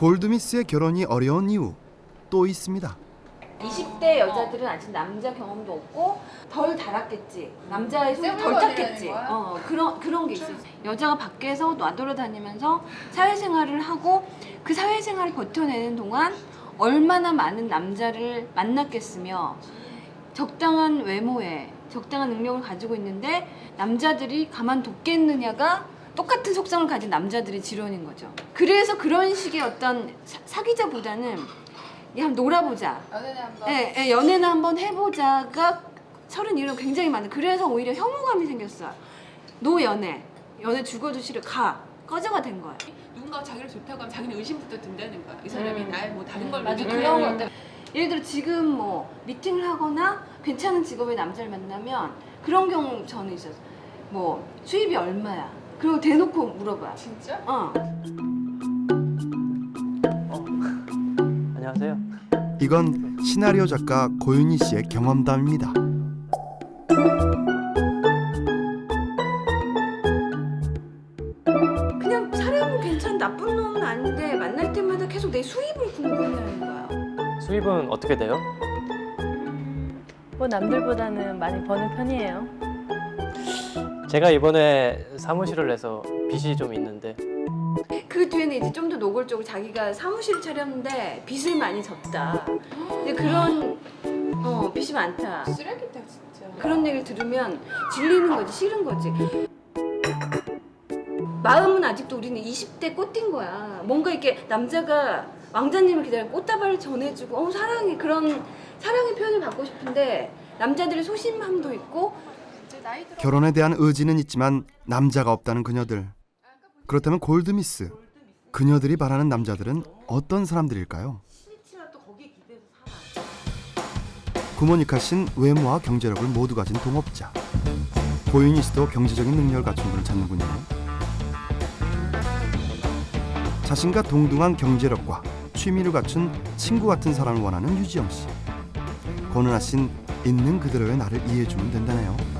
골드미스의 결혼이 어려운 이유 또 있습니다. 20대 여자들은 아직 남자 경험도 없고 덜 달았겠지. 남자의 손이 덜 세월간이라는 탔겠지. 거야? 어, 그런 그런 게 있어요. 여자가 밖에서 놔돌아다니면서 사회생활을 하고 그 사회생활을 버텨내는 동안 얼마나 많은 남자를 만났겠으며 적당한 외모에 적당한 능력을 가지고 있는데 남자들이 가만뒀겠느냐가 똑같은 속성을 가진 남자들의 지론인 거죠. 그래서 그런 식의 어떤 사, 사귀자보다는 야, 한번 놀아보자. 연애는 한번 예, 예, 연애는 한번 해보자가 서른 이후로 굉장히 많은. 그래서 오히려 혐오감이 생겼어요. 노 연애, 연애 죽어도 싫어 가 꺼져가 된 거야. 누군가 자기를 좋다고 하면 자기는 의심부터 든다는 거야. 이 사람이 음. 날뭐 다른 걸로 맞아 믿고 그런 있는 것들. 예를 들어 지금 뭐 미팅을 하거나 괜찮은 직업의 남자를 만나면 그런 경우 저는 있었어. 뭐 수입이 얼마야? 그리고 대놓고 물어봐. 진짜? 어. 안녕하세요. 이건 시나리오 작가 고윤희 씨의 경험담입니다. 그냥 사람은 괜찮 나쁜 놈은 아닌데 만날 때마다 계속 내 수입을 궁금해하는 거야. 수입은 어떻게 돼요? 뭐 남들보다는 많이 버는 편이에요. 제가 이번에 사무실을 내서 빚이 좀 있는데 그 뒤에는 이제 좀 더 노골적으로 자기가 사무실을 차렸는데 빚을 많이 졌다. 근데 그런 어 빚이 많다. 쓰레기다 진짜. 그런 얘기를 들으면 질리는 거지 싫은 거지. 마음은 아직도 우리는 20대 꽃인 거야. 뭔가 이렇게 남자가 왕자님을 기다려 꽃다발을 전해주고 어 사랑해 그런 사랑의 표현을 받고 싶은데 남자들의 소심함도 있고 결혼에 대한 의지는 있지만 남자가 없다는 그녀들. 그렇다면 골드미스 그녀들이 바라는 남자들은 어떤 사람들일까요? 구모니카 씨는 외모와 경제력을 모두 가진 동업자. 고윤희 씨도 경제적인 능력을 갖춘 분을 찾는군요. 자신과 동등한 경제력과 취미를 갖춘 친구 같은 사람을 원하는 유지영 씨. 권은아 씨는 있는 그대로의 나를 이해해주면 된다네요.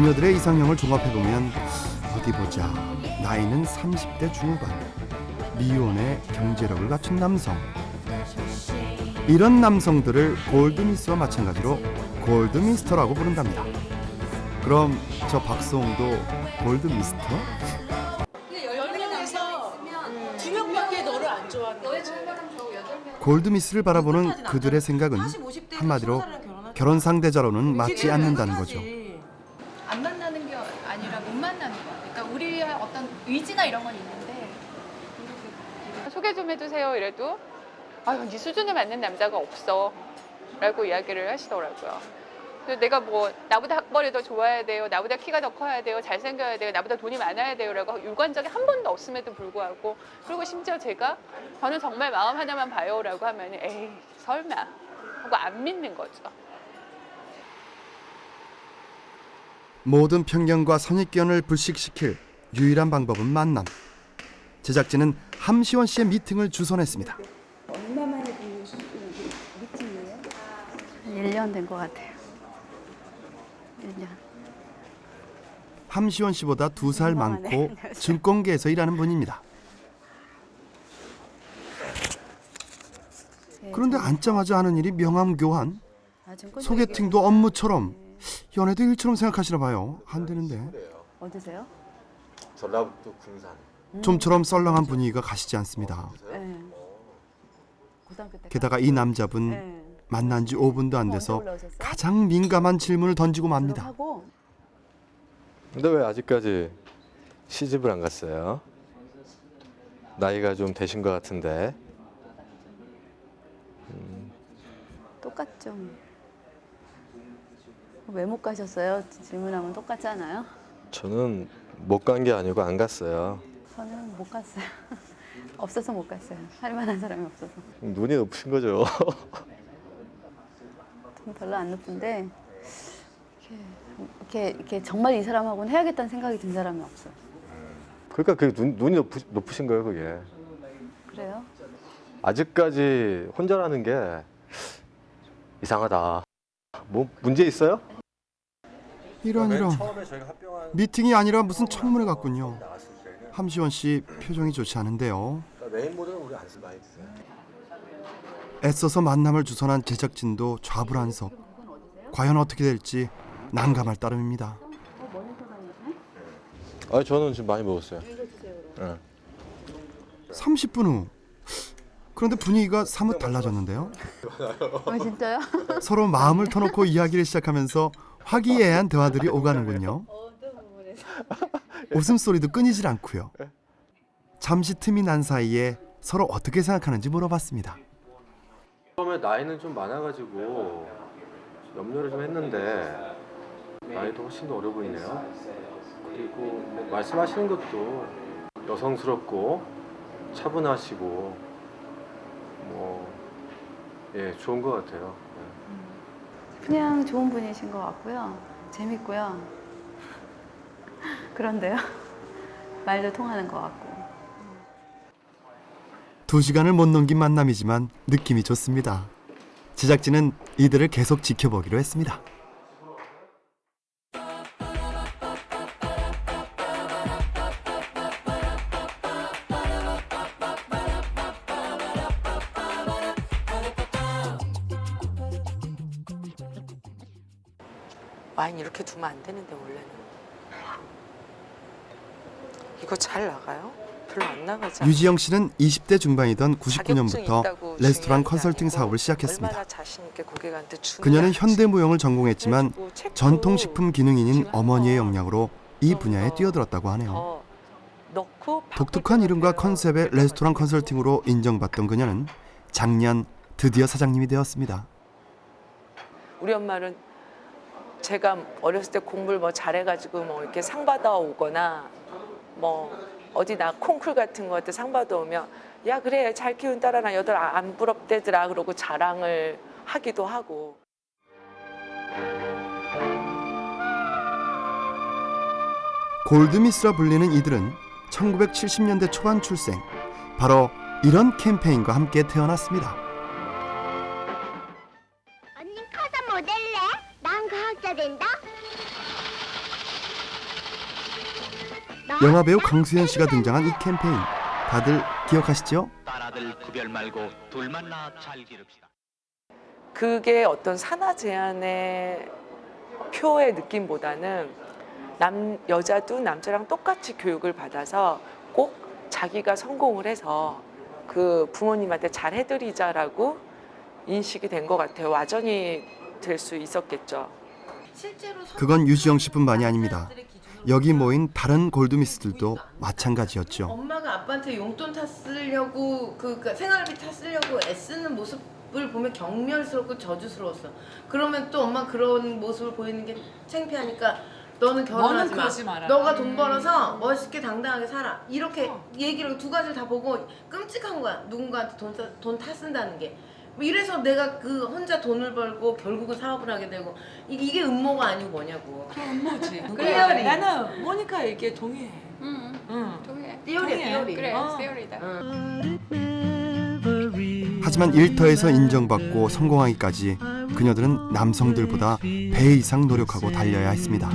그녀들의 이상형을 종합해보면 어디 보자. 나이는 30대 중후반. 미혼의 경제력을 갖춘 남성. 이런 남성들을 골드미스와 마찬가지로 골드미스터라고 부른답니다. 그럼 저 박수홍도 골드미스터? 골드미스를 바라보는 그들의 생각은 한마디로 결혼 상대자로는 맞지 않는다는 거죠 의지나 이런 건 있는데 소개 좀 해주세요 이래도. 아유 네 수준에 맞는 남자가 없어. 라고 이야기를 하시더라고요. 내가 뭐 나보다 학벌이 더 좋아야 돼요 나보다 키가 더 커야 돼요 잘생겨야 돼요 나보다 돈이 많아야 돼요 라고 유관 적이 한 번도 없음에도 불구하고 그리고 심지어 제가 저는 정말 마음 하나만 봐요 라고 하면 에이 설마. 하고 안 믿는 거죠. 모든 편견과 선입견을 불식시킬 유일한 방법은 만남. 제작진은 함시원 씨의 미팅을 주선했습니다. 한 1년 된 것 같아요. 1년. 함시원 씨보다 두 살 많고 증권계에서 일하는 분입니다. 그런데 앉자마자 하는 일이 명함 교환, 소개팅도 업무처럼 연애도 일처럼 생각하시나 봐요. 안 되는데 어디세요? 전라북도 군산. 좀처럼 썰렁한 분위기가 가시지 않습니다. 네. 고등학교 때. 게다가 이 남자분 네. 만난 지 5분도 안 돼서 언제 올라오셨어요? 가장 민감한 질문을 던지고 맙니다. 하고 근데 왜 아직까지 시집을 안 갔어요? 나이가 좀 되신 것 같은데. 똑같죠. 왜 못 가셨어요? 질문하면 똑같지 않아요? 저는 못 간 게 아니고 안 갔어요. 저는 못 갔어요. 없어서 못 갔어요. 할 만한 사람이 없어서. 눈이 높으신 거죠. 좀 별로 안 높은데 이렇게, 이렇게, 이렇게 정말 이 사람하고는 해야겠다는 생각이 든 사람이 없어요. 그러니까 그 눈, 눈이 높으, 높으신 거예요, 그게. 그래요? 아직까지 혼자라는 게 이상하다. 뭐 문제 있어요? 이런 이런 미팅이 아니라 무슨 청문회 같군요. 함시원 씨 표정이 좋지 않은데요. 드세요. 애써서 만남을 주선한 제작진도 좌불안석. 과연 어떻게 될지 난감할 따름입니다. 아 저는 지금 많이 먹었어요. 네. 30분 후 그런데 분위기가 사뭇 달라졌는데요. 아 진짜요? 서로 마음을 터놓고 이야기를 시작하면서 화기애애한 대화들이 오가는군요. 웃음소리도 끊이질 않고요. 잠시 틈이 난 사이에 서로 어떻게 생각하는지 물어봤습니다. 처음에 나이는 좀 많아가지고 염려를 좀 했는데 나이도 훨씬 더 어려 보이네요. 그리고 뭐 말씀하시는 것도 여성스럽고 차분하시고 뭐 예, 좋은 것 같아요. 네. 그냥 좋은 분이신 것 같고요. 재밌고요. 그런데요. 말도 통하는 것 같고. 두 시간을 못 넘긴 만남이지만 느낌이 좋습니다. 제작진은 이들을 계속 지켜보기로 했습니다. 와인 이렇게 두면 안 되는데 원래는. 이거 잘 나가요? 별로 안 나가지. 않아요? 유지영 씨는 20대 중반이던 자격증 99년부터 있다고 레스토랑 게 컨설팅 아니고 사업을 시작했습니다. 얼마나 자신 있게 고객한테 주느냐. 그녀는 현대무용을 전공했지만 그래가지고 책도 전통식품 기능인인 어머니의 역량으로 이좀 분야에 더 뛰어들었다고 하네요. 더 넣고 독특한 이름과 같아요. 컨셉의 레스토랑 컨설팅으로 인정받던 그녀는 작년 드디어 사장님이 되었습니다. 우리 엄마는 제가 어렸을 때 공부를 뭐 잘해가지고 뭐 이렇게 상 받아 오거나 뭐 어디 나 콩쿨 같은 거때상 받아 오면 야 그래 잘 키운 딸 하나 여덟 아- 안 부럽대더라 그러고 자랑을 하기도 하고 골드미스라 불리는 이들은 1970년대 초반 출생. 바로 이런 캠페인과 함께 태어났습니다. 영화 배우 강수현 씨가 등장한 이 캠페인 다들 기억하시죠? 딸아들 구별 말고 둘만 낳아 잘 기릅시다. 그게 어떤 산하 제한의 표의 느낌보다는 남 여자도 남자랑 똑같이 교육을 받아서 꼭 자기가 성공을 해서 그 부모님한테 잘 해드리자라고 인식이 된 것 같아요. 와전이 될 수 있었겠죠. 실제로 그건 유지영 씨뿐만이 아닙니다. 여기 모인 다른 골드미스들도 마찬가지였죠. 엄마가 아빠한테 용돈 다 쓰려고 그, 그 생활비 다 쓰려고 애쓰는 모습을 보면 경멸스럽고 저주스러웠어. 그러면 또 엄마 그런 모습을 보이는 게 창피하니까 너는 결혼하지 마. 그러지 마라. 너가 돈 벌어서 멋있게 당당하게 살아. 이렇게 얘기를 두 가지를 다 보고 끔찍한 거야. 누군가한테 돈다 쓴다는 게. 뭐 이래서 내가 그 혼자 돈을 벌고 결국은 사업을 하게 되고 이- 이게 음모가 아니고 뭐냐고. 뭐지? 그래. 나는 모니카 얘기에 동의해. 응. 응. 동해. 띠오리야 동의해. 띠오리. 그래, 어. 세월이다. 하지만 일터에서 인정받고 성공하기까지 그녀들은 남성들보다 배 이상 노력하고 달려야 했습니다.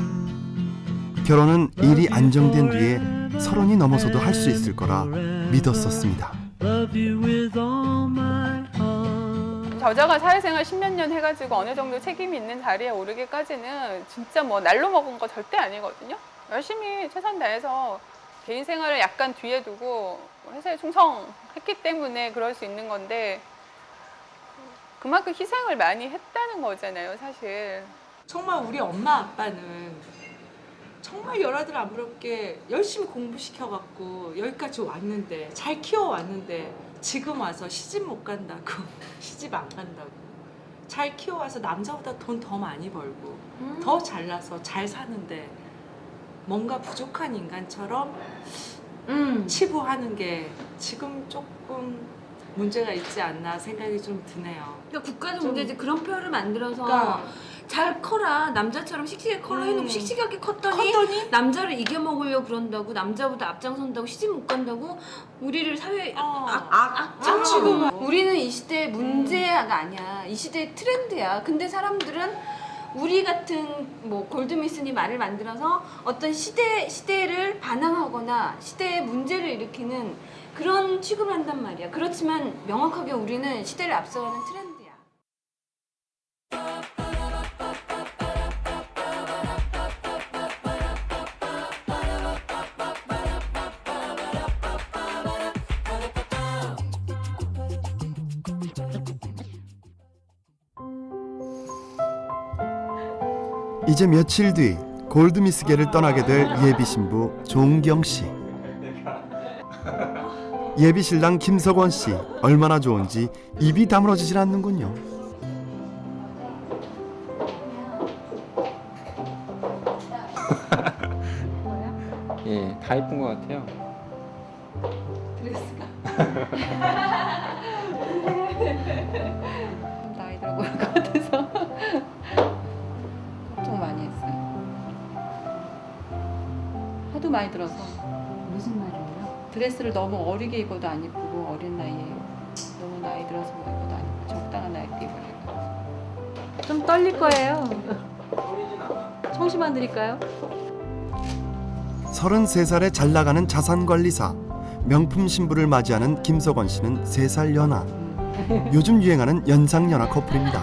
결혼은 일이 안정된 뒤에 서른이 넘어서도 할 수 있을 거라 믿었었습니다. 저자가 사회생활 십몇 년 해가지고 어느 정도 책임이 있는 자리에 오르기까지는 진짜 뭐 날로 먹은 거 절대 아니거든요. 열심히 최선 다해서 개인 생활을 약간 뒤에 두고 회사에 충성했기 때문에 그럴 수 있는 건데 그만큼 희생을 많이 했다는 거잖아요, 사실. 정말 우리 엄마 아빠는 정말 열아들 안 부럽게 열심히 공부시켜갖고 여기까지 왔는데 잘 키워왔는데 지금 와서 시집 못 간다고 시집 안 간다고 잘 키워와서 남자보다 돈 더 많이 벌고 더 잘나서 잘 사는데 뭔가 부족한 인간처럼 음. 치부하는 게 지금 조금 문제가 있지 않나 생각이 좀 드네요. 그러니까 국가적 좀- 문제지 그런 표현을 만들어서 그러니까 잘 커라 남자처럼 씩씩하게 커라 음. 해놓고 씩씩하게 컸더니 컸더니 남자를 이겨 먹으려고 그런다고 남자보다 앞장선다고 시집 못 간다고 우리를 사회 어. 악, 악, 악착 악취고 막. 우리는 이 시대의 문제가 아니야 이 시대의 트렌드야 근데 사람들은 우리 같은 뭐 골드미슨이 말을 만들어서 어떤 시대 시대를 반항하거나 시대의 문제를 일으키는 그런 취급을 한단 말이야. 그렇지만 명확하게 우리는 시대를 앞서가는 트렌드 이제 며칠 뒤 골드미스계를 떠나게 될 예비 신부 종경 씨. 예비 신랑 김석원 씨 얼마나 좋은지 입이 다물어지질 않는군요. 예, 다 예쁜 것 같아요. 나이 들어 보일 것 같아서 많이 들어서 무슨 말이에요? 드레스를 너무 어리게 입어도 안 이쁘고 어린 나이에 너무 나이 들어서 뭐 입어도 안 이쁘고 적당한 나이 때 입어야 좀 떨릴 거예요. 청심환 드릴까요? 33살에 잘 나가는 자산관리사 명품 신부를 맞이하는 김석원 씨는 3살 연하. 요즘 유행하는 연상 연하 커플입니다.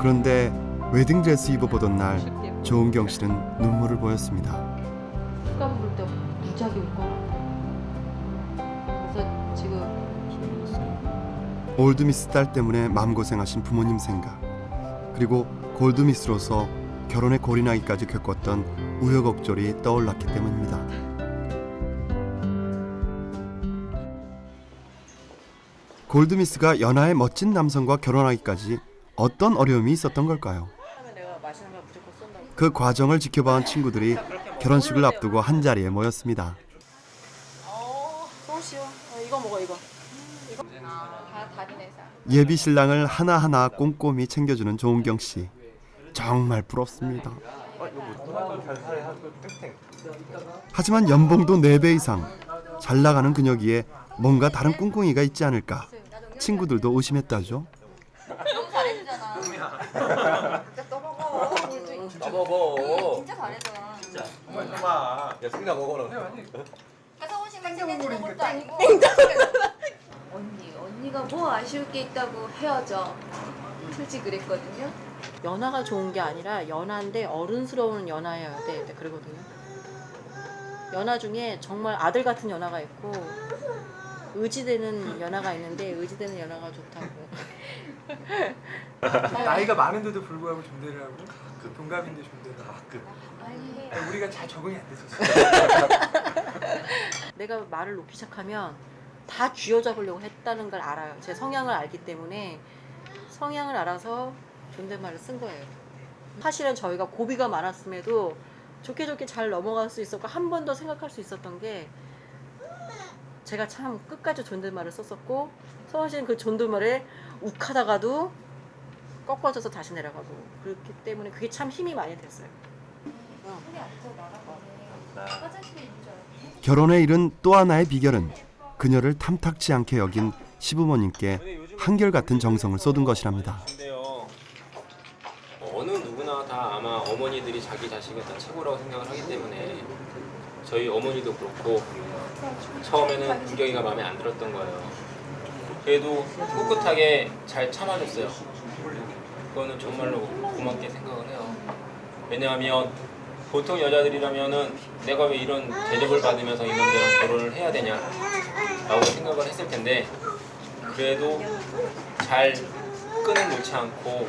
그런데 웨딩드레스 입어보던 날 조은경 씨는 눈물을 보였습니다. 휴가 부를 때 무지하게 같아요. 그래서 지금 올드미스 딸 때문에 마음고생하신 부모님 생각 그리고 골드미스로서 결혼에 골인하기까지 겪었던 우여곡절이 떠올랐기 때문입니다. 골드미스가 연하의 멋진 남성과 결혼하기까지 어떤 어려움이 있었던 걸까요? 그 과정을 지켜봐온 친구들이 결혼식을 앞두고 한 자리에 모였습니다. 예비 신랑을 하나하나 꼼꼼히 챙겨주는 조은경 씨. 정말 부럽습니다. 하지만 연봉도 4배 이상. 잘 나가는 그녀기에 뭔가 다른 꿍꿍이가 있지 않을까. 친구들도 의심했다죠. 너무 잘해주잖아. 진짜 떠먹어. 먹어. 진짜 잘해줘. 진짜. 엄마. 야, 승나 먹어. 서울시만 챙겨주는 것도 아니고. 언니, 언니가 뭐 아쉬울 게 있다고 헤어져. 솔직히 그랬거든요. 연하가 좋은 게 아니라 연하인데 어른스러운 연하여야 돼. 네, 그러거든요. 연하 중에 정말 아들 같은 연하가 있고 의지되는 연하가 있는데 의지되는 연하가 좋다고. 나이가 많은데도 불구하고 존대를 하고 동갑인데 존대를 하고 아니, 우리가 잘 적응이 안 됐었어 내가 말을 놓기 시작하면 다 쥐어잡으려고 했다는 걸 알아요. 제 성향을 알기 때문에 성향을 알아서 존댓말을 쓴 거예요. 사실은 저희가 고비가 많았음에도 좋게 좋게 잘 넘어갈 수 있었고 한 번 더 생각할 수 있었던 게 제가 참 끝까지 존댓말을 썼었고 서원 씨는 그 존댓말에 욱하다가도 꺾어져서 다시 내려가고 그렇기 때문에 그게 참 힘이 많이 됐어요. 결혼에 이른 또 하나의 비결은 그녀를 탐탁치 않게 여긴 시부모님께 한결같은 정성을 쏟은 것이랍니다. 근데요. 어느 누구나 다 아마 어머니들이 자기 자식을 다 최고라고 생각을 하기 때문에 저희 어머니도 그렇고 처음에는 구경이가 마음에 안 들었던 거예요. 그래도 꿋꿋하게 잘 참아줬어요. 그거는 정말로 고맙게 생각을 해요. 왜냐하면 보통 여자들이라면은 내가 왜 이런 대접을 받으면서 이놈들랑 결혼을 해야 되냐라고 생각을 했을 텐데 그래도 잘 끈을 놓지 않고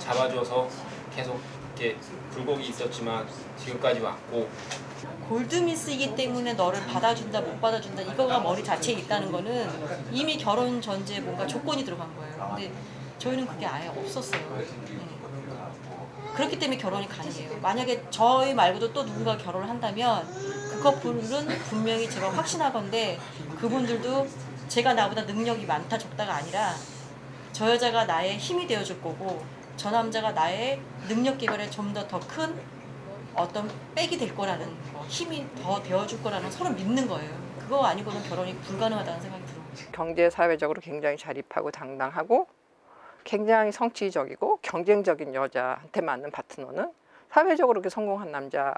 잡아줘서 계속 이렇게 굴곡이 있었지만 지금까지 왔고 골드미스이기 때문에 너를 받아준다 못 받아준다 이거가 머리 자체에 있다는 거는 이미 결혼 전제에 뭔가 조건이 들어간 거예요. 근데 저희는 그게 아예 없었어요. 네. 그렇기 때문에 결혼이 가능해요. 만약에 저희 말고도 또 누군가 결혼을 한다면 그 커플은 분명히 제가 확신하건데 그분들도 제가 나보다 능력이 많다 적다가 아니라 저 여자가 나의 힘이 되어줄 거고 저 남자가 나의 능력 개발에 좀 더 더 큰 어떤 백이 될 거라는 거, 힘이 더 되어줄 거라는 서로 믿는 거예요. 그거 아니고는 결혼이 불가능하다는 생각이 들어요. 경제 사회적으로 굉장히 자립하고 당당하고 굉장히 성취적이고 경쟁적인 여자한테 맞는 파트너는 사회적으로 그렇게 성공한 남자가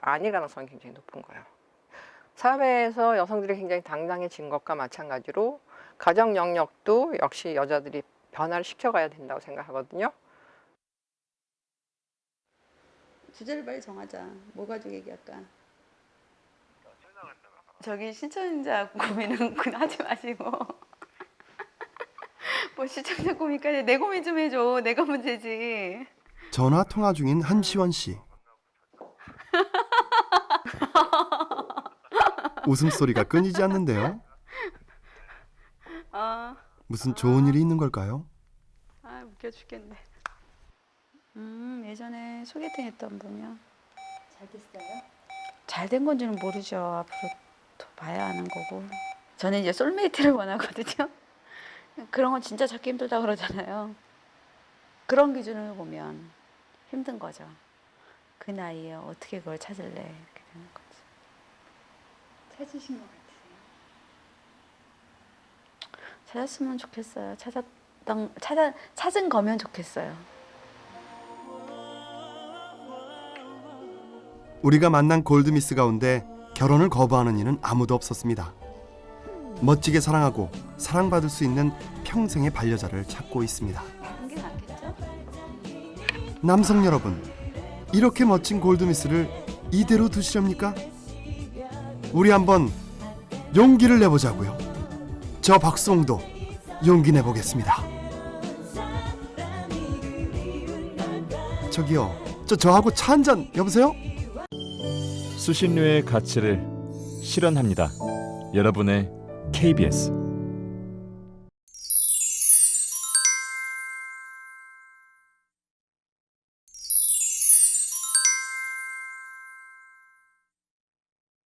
아닐 가능성이 굉장히 높은 거예요. 사회에서 여성들이 굉장히 당당해진 것과 마찬가지로 가정 영역도 역시 여자들이 변화를 시켜가야 된다고 생각하거든요. 주제를 빨리 정하자. 뭐 가지고 얘기할까? 저기 시청자 고민은 하지 마시고 뭐 시청자 고민까지 내 고민 좀 해줘. 내가 문제지. 전화 통화 중인 한시원 씨. 웃음소리가 끊이지 않는데요. 아, 무슨 좋은 일이 있는 걸까요? 아 웃겨 죽겠네. 음 예전에 소개팅 했던 분이요. 잘 됐어요? 잘 된 건지는 모르죠. 앞으로 더 봐야 아는 거고. 저는 이제 솔메이트를 원하거든요. 그런 건 진짜 찾기 힘들다 그러잖아요. 그런 기준을 보면 힘든 거죠. 그 나이에 어떻게 그걸 찾을래 이렇게 되는 거지. 찾으신 것 같으세요? 찾았으면 좋겠어요. 찾았던 찾아 찾은 거면 좋겠어요. 우리가 만난 골드미스 가운데 결혼을 거부하는 이는 아무도 없었습니다. 멋지게 사랑하고 사랑받을 수 있는 평생의 반려자를 찾고 있습니다. 남성 여러분, 이렇게 멋진 골드미스를 이대로 두시렵니까? 우리 한번 용기를 내보자고요. 저 박수홍도 용기 내보겠습니다. 저기요, 저 저하고 차 한 잔 여보세요? 수신료의 가치를 실현합니다. 여러분의 KBS